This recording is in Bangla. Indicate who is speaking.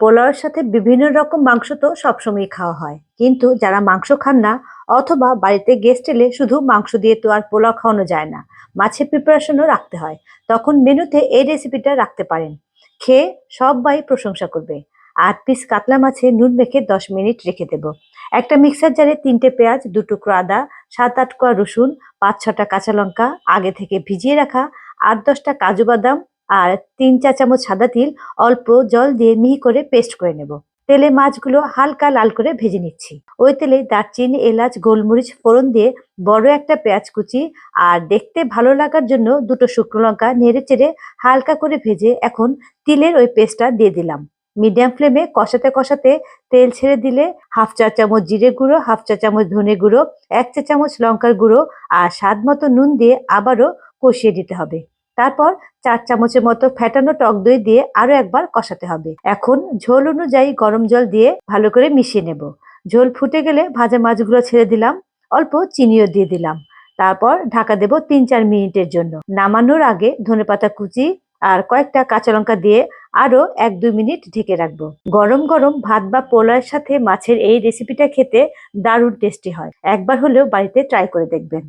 Speaker 1: পোলাওয়ের সাথে বিভিন্ন রকম মাংস তো সবসময় খাওয়া হয়। কিন্তু যারা মাংস খান না, অথবা বাড়িতে গেস্ট এলে শুধু মাংস দিয়ে তো আর পোলাও খাওয়ানো যায় না, মাছের প্রিপারেশনও রাখতে হয়। তখন মেনুতে এই রেসিপিটা রাখতে পারেন। খেয়ে সবাই প্রশংসা করবে। আট পিস কাতলা মাছে নুন মেখে দশ মিনিট রেখে দেব। একটা মিক্সার জারে তিনটে পেঁয়াজ, দু টুকরো আদা, সাত আট কোয়া রসুন, পাঁচ ছটা কাঁচা লঙ্কা, আগে থেকে ভিজিয়ে রাখা আট দশটা কাজু বাদাম আর তিন চা চামচ সাদা তিল, অল্প জল দিয়ে মিহি করে পেস্ট করে নেব। তেলে মাছগুলো হালকা লাল করে ভেজে নিচ্ছি। ওই তেলে দারচিনি, এলাচ, গোলমরিচ, ফোড়ন দিয়ে বড় একটা পেঁয়াজ কুচি আর দেখতে ভালো লাগার জন্য দুটো শুকনো লঙ্কা নেড়ে চেড়ে হালকা করে ভেজে এখন তিলের ওই পেস্টটা দিয়ে দিলাম। মিডিয়াম ফ্লেমে কষাতে কষাতে তেল ছেড়ে দিলে হাফ চা চামচ জিরে গুঁড়ো, হাফ চা চামচ ধনে গুঁড়ো, এক চা চামচ লঙ্কার গুঁড়ো আর স্বাদ মতো নুন দিয়ে আবারও কষিয়ে দিতে হবে। তারপর চার চামচের মতো ফ্যাটানো টক দই দিয়ে আরও একবার কষাতে হবে। এখন ঝোল অনুযায়ী গরম জল দিয়ে ভালো করে মিশিয়ে নেব। ঝোল ফুটে গেলে ভাজা মাছগুলো ছেড়ে দিলাম, অল্প চিনিও দিয়ে দিলাম। তারপর ঢাকা দেব তিন চার মিনিটের জন্য। নামানোর আগে ধনেপাতা কুচি আর কয়েকটা কাঁচা লঙ্কা দিয়ে আরও এক দুই মিনিট ঢেকে রাখব। গরম গরম ভাত বা পোলাওয়ের সাথে মাছের এই রেসিপিটা খেতে দারুণ টেস্টি হয়। একবার হলেও বাড়িতে ট্রাই করে দেখবেন।